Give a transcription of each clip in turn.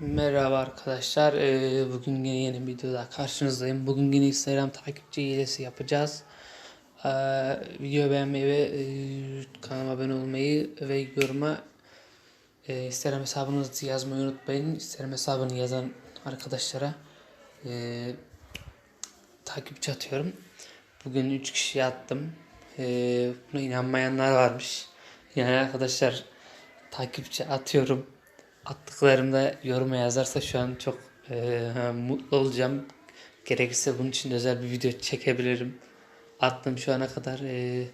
Merhaba arkadaşlar. Ee, bugün yine yeni bir videoda karşınızdayım. Bugün yine Instagram takipçi hilesi yapacağız. Ee, video beğenmeyi ve e, kanalıma abone olmayı ve yoruma e, Instagram hesabınızı yazmayı unutmayın. Instagram hesabını yazan arkadaşlara e, takipçi atıyorum. Bugün 3 kişiye attım. E, buna inanmayanlar varmış. Yani arkadaşlar takipçi atıyorum attıklarımda yoruma yazarsa şu an çok e, mutlu olacağım. Gerekirse bunun için özel bir video çekebilirim. Attım şu ana kadar e,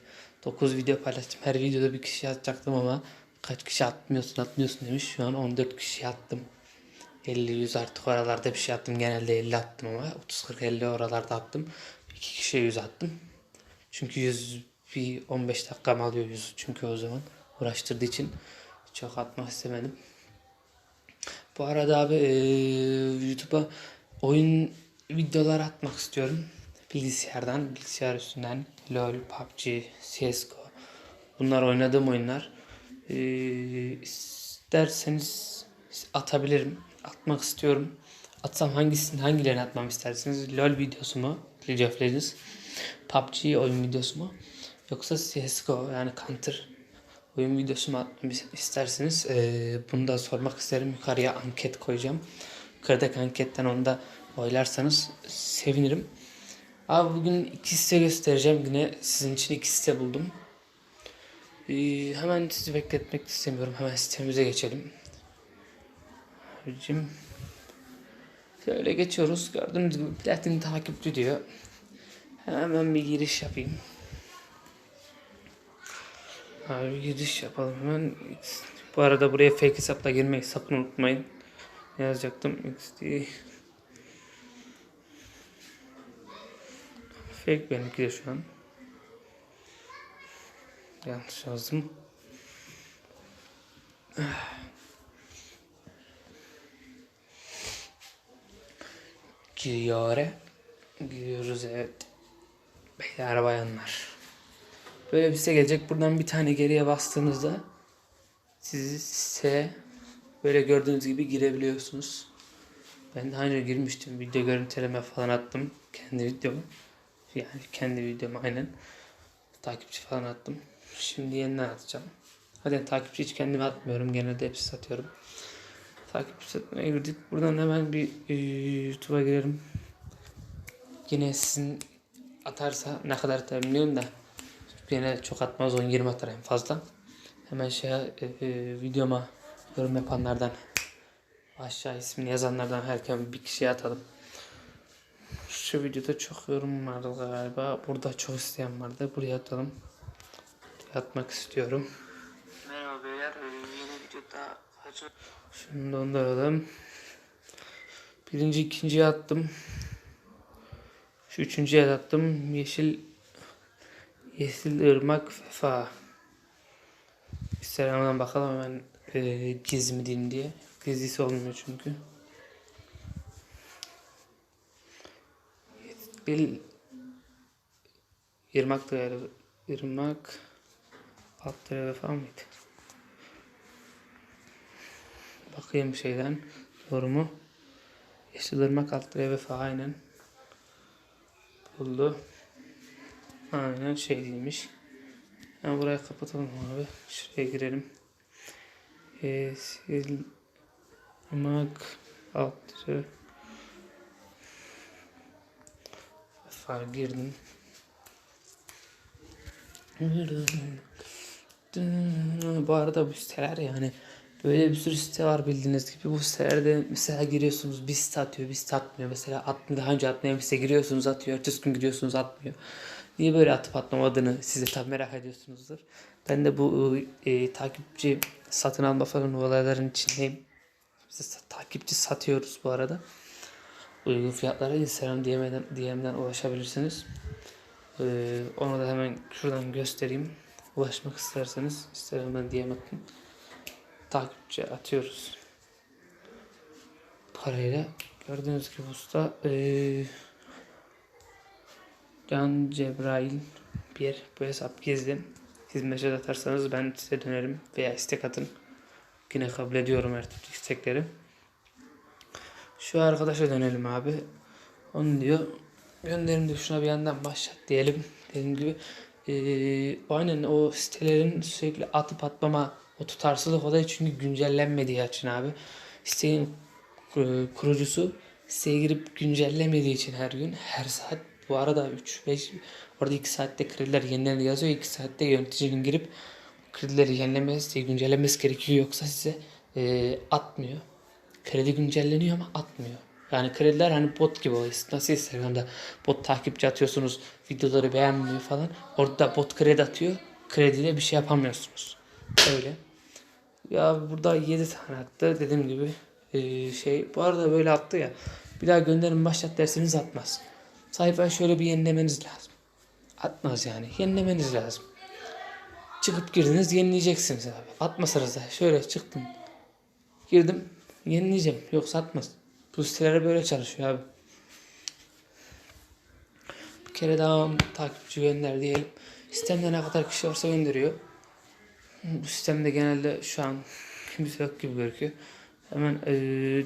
9 video paylaştım. Her videoda bir kişi atacaktım ama kaç kişi atmıyorsun atmıyorsun demiş. Şu an 14 kişi attım. 50-100 artık oralarda bir şey attım. Genelde 50 attım ama 30-40-50 oralarda attım. 2 kişiye 100 attım. Çünkü 100 bir 15 dakikam alıyor 100 çünkü o zaman uğraştırdığı için çok atmak istemedim. Bu arada abi eee, YouTube'a oyun videolar atmak istiyorum. Bilgisayardan, bilgisayar üstünden LoL, PUBG, CSGO. Bunlar oynadığım oyunlar. Eee isterseniz atabilirim. Atmak istiyorum. Atsam hangisini, hangilerini atmam istersiniz? LoL videosu mu? League of Legends. PUBG oyun videosu mu? Yoksa CSGO yani Counter oyun videosu mu atmamı isterseniz eee, bunu da sormak isterim. Yukarıya anket koyacağım. Yukarıdaki anketten onu da oylarsanız sevinirim. Abi bugün iki site göstereceğim. Yine sizin için iki site buldum. Eee, hemen sizi bekletmek istemiyorum. Hemen sitemize geçelim. Abicim. Şöyle geçiyoruz. Gördüğünüz gibi platin takipçi diyor. Hemen bir giriş yapayım. Abi giriş yapalım hemen. Bu arada buraya fake hesapla girmeyi sakın unutmayın. Ne yazacaktım? XD. Fake benimki de şu an. Yanlış yazdım. Giriyor. Giriyoruz evet. Beyler bayanlar. Böyle bir site gelecek. Buradan bir tane geriye bastığınızda sizi siteye böyle gördüğünüz gibi girebiliyorsunuz. Ben daha önce girmiştim. Video görüntüleme falan attım. Kendi videomu. Yani kendi videomu aynen. Takipçi falan attım. Şimdi yeniden atacağım. Hadi takipçi hiç kendime atmıyorum. Genelde hepsi satıyorum. Takipçi satmaya girdik. Buradan hemen bir e, YouTube'a girelim. Yine sizin atarsa ne kadar atar bilmiyorum da Yine çok atmaz 10-20 atar en fazla. Hemen şey e, e, videoma yorum yapanlardan aşağı ismini yazanlardan herkese bir kişiye atalım. Şu videoda çok yorum vardı galiba. Burada çok isteyen vardı. Buraya atalım. Atmak istiyorum. Merhaba beyler, Ee, yeni videoda hacı Şunu donduralım. Birinci ikinciye attım. Şu üçüncüye attım. Yeşil Yeşil ırmak vefa. Instagram'dan bakalım hemen e, gizli mi diyeyim diye. Gizlisi olmuyor çünkü. Yeşil Irmak da yani Irmak alt tere vefa mıydı? Bakayım şeyden yorumu. Yeşil ırmak alt tere vefa aynen. Buldu. Aynen şey değilmiş. Yani burayı kapatalım abi. Şuraya girelim. Yeşil ırmak alt tere vefa girdim. Bu arada bu siteler yani böyle bir sürü site var bildiğiniz gibi. Bu sitelerde mesela giriyorsunuz bir site atıyor bir site atmıyor. Mesela atmıyor, daha önce atmayan bir site giriyorsunuz atıyor. Ertesi gün giriyorsunuz atmıyor. Niye böyle atıp atmamadığını siz de tabi merak ediyorsunuzdur. Ben de bu e, takipçi satın alma falan olayların içindeyim. Biz de takipçi satıyoruz bu arada. Uygun fiyatlara Instagram DM'den, DM'den ulaşabilirsiniz. Ee, onu da hemen şuradan göstereyim. Ulaşmak isterseniz Instagram'dan DM atın. Takipçi atıyoruz. Parayla. Gördüğünüz gibi usta ee, Can Cebrail bir bu hesap gizli. Siz mesaj atarsanız ben size dönerim veya istek atın. Yine kabul ediyorum her türlü istekleri. Şu arkadaşa dönelim abi. Onu diyor. Gönderim de şuna bir yandan başlat diyelim. Dediğim gibi. Ee, aynen o sitelerin sürekli atıp atmama o tutarsızlık olayı çünkü güncellenmediği için abi. Sitenin kurucusu siteye girip güncellemediği için her gün her saat bu arada 3-5 orada 2 saatte krediler yenilerini yazıyor 2 saatte yöneticinin girip kredileri yenilemesi güncellemesi gerekiyor yoksa size e, atmıyor. Kredi güncelleniyor ama atmıyor. Yani krediler hani bot gibi oluyor. Nasıl Instagram'da bot takipçi atıyorsunuz, videoları beğenmiyor falan. Orada bot kredi atıyor. Krediyle bir şey yapamıyorsunuz. Öyle. Ya burada 7 tane attı. Dediğim gibi e, şey. Bu arada böyle attı ya. Bir daha gönderin başlat derseniz atmaz. Sayfayı şöyle bir yenilemeniz lazım. Atmaz yani. Yenilemeniz lazım. Çıkıp girdiniz yenileyeceksiniz abi. Atmasanız da şöyle çıktım. Girdim yenileyeceğim. Yoksa atmaz. Bu siteler böyle çalışıyor abi. Bir kere daha takipçi gönder diyelim. Sistemde ne kadar kişi varsa gönderiyor. Bu sistemde genelde şu an kimse yok gibi gözüküyor. Hemen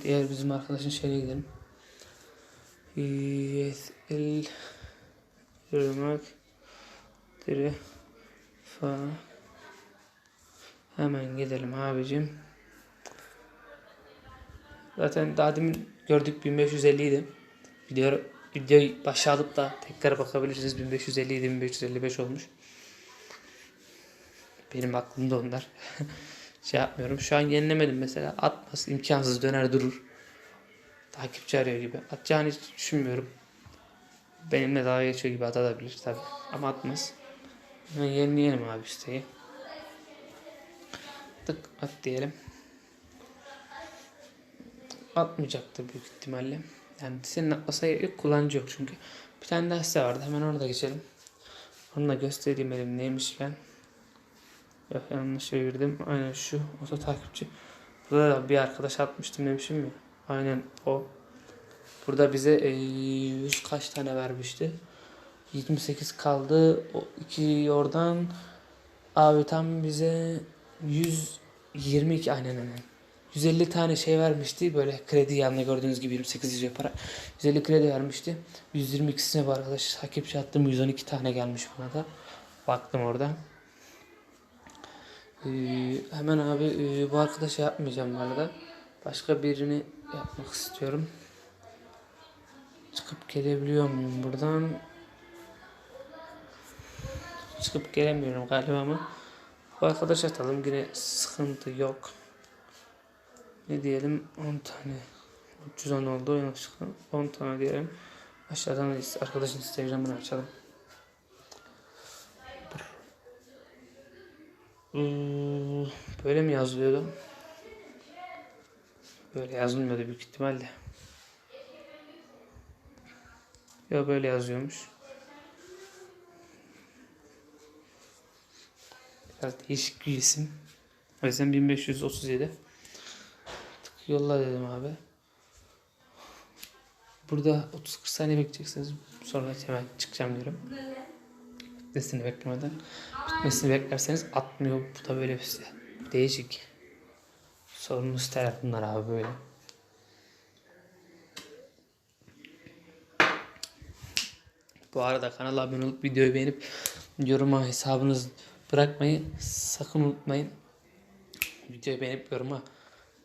diğer bizim arkadaşın şeyine gidelim. ESL Irmak Dire Fa Hemen gidelim abicim. Zaten daha demin gördük 1550 idi. Video, videoyu başa alıp da tekrar bakabilirsiniz. 1550 idi 1555 olmuş. Benim aklımda onlar. şey yapmıyorum. Şu an yenilemedim mesela. Atmaz. imkansız döner durur. Takipçi arıyor gibi. Atacağını hiç düşünmüyorum. Benimle dalga geçiyor gibi atabilir tabi. Ama atmaz. Hemen yenileyelim abi siteyi. Tık at diyelim. Atmayacaktır büyük ihtimalle. Yani senin atlasa yok kullanıcı yok çünkü. Bir tane daha site vardı. Hemen orada geçelim. Onu da göstereyim elim neymiş ben. Yok yanlış çevirdim. Aynen şu. Oto takipçi. Burada da bir arkadaş atmıştım demişim ya. Aynen o. Burada bize eee, yüz kaç tane vermişti. 28 kaldı. O iki oradan abi tam bize 122 aynen aynen. 150 tane şey vermişti. Böyle kredi yanına gördüğünüz gibi 28 yazıyor para. 150 kredi vermişti. 122'sine bu arkadaş takipçi attım. 112 tane gelmiş bana da. Baktım orada. Ee, hemen abi e, bu arkadaşa yapmayacağım bu arada. Başka birini yapmak istiyorum. Çıkıp gelebiliyor muyum buradan? Çıkıp gelemiyorum galiba ama. Bu arkadaş atalım yine sıkıntı yok. Ne diyelim 10 tane. 310 oldu yanlışlıkla. 10 tane diyelim. Aşağıdan da arkadaşın Instagram'ını açalım. Hmm, böyle mi yazılıyordu? Böyle yazılmıyordu büyük ihtimalle. Ya böyle yazıyormuş. Biraz değişik bir isim. O yüzden 1537. Tık yolla dedim abi. Burada 30-40 saniye bekleyeceksiniz. Sonra hemen çıkacağım diyorum. Bitmesini beklemeden. Bitmesini beklerseniz atmıyor. Bu da böyle bir şey. Değişik. Sorunlu siteler bunlar abi böyle. Bu arada kanala abone olup videoyu beğenip yoruma hesabınız bırakmayı sakın unutmayın. Videoyu beğenip yoruma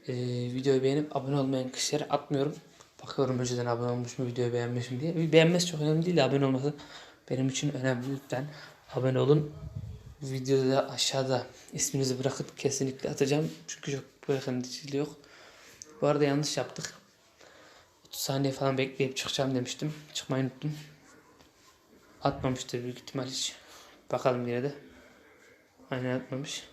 e, videoyu beğenip abone olmayan kişilere atmıyorum. Bakıyorum önceden abone olmuş mu videoyu beğenmiş mi diye. Beğenmesi çok önemli değil de abone olması benim için önemli. Lütfen abone olun. Videoda aşağıda isminizi bırakıp kesinlikle atacağım. Çünkü çok bırakıcılığı yok. Bu arada yanlış yaptık. 30 saniye falan bekleyip çıkacağım demiştim. Çıkmayı unuttum. Atmamıştır büyük ihtimal hiç. Bakalım yine de. Aynen atmamış.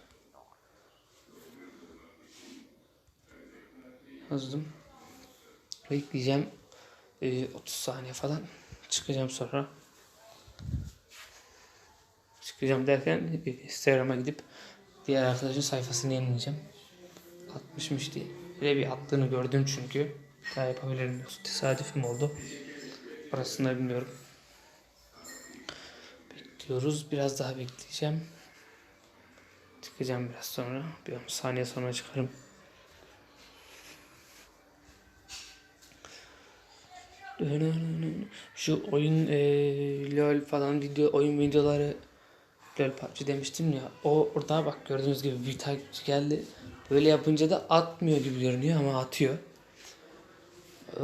Yazdım. Bekleyeceğim. Ee, 30 saniye falan. Çıkacağım sonra. Çıkacağım derken Instagram'a gidip diğer arkadaşın sayfasını yenileyeceğim. Atmışmış diye. Böyle bir attığını gördüm çünkü. Daha yapabilirim yoksa tesadüfüm oldu. Orasını da bilmiyorum. Bekliyoruz. Biraz daha bekleyeceğim. Çıkacağım biraz sonra. Bir 10 saniye sonra çıkarım. Şu oyun e, LOL falan video oyun videoları LOL PUBG demiştim ya. O orada bak gördüğünüz gibi bir takipçi geldi. Böyle yapınca da atmıyor gibi görünüyor ama atıyor. Ee,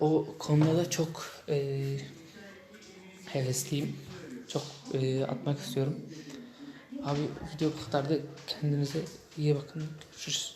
o konuda da çok e, hevesliyim. Çok e, atmak istiyorum. Abi video bu kadardı. Kendinize iyi bakın. Görüşürüz.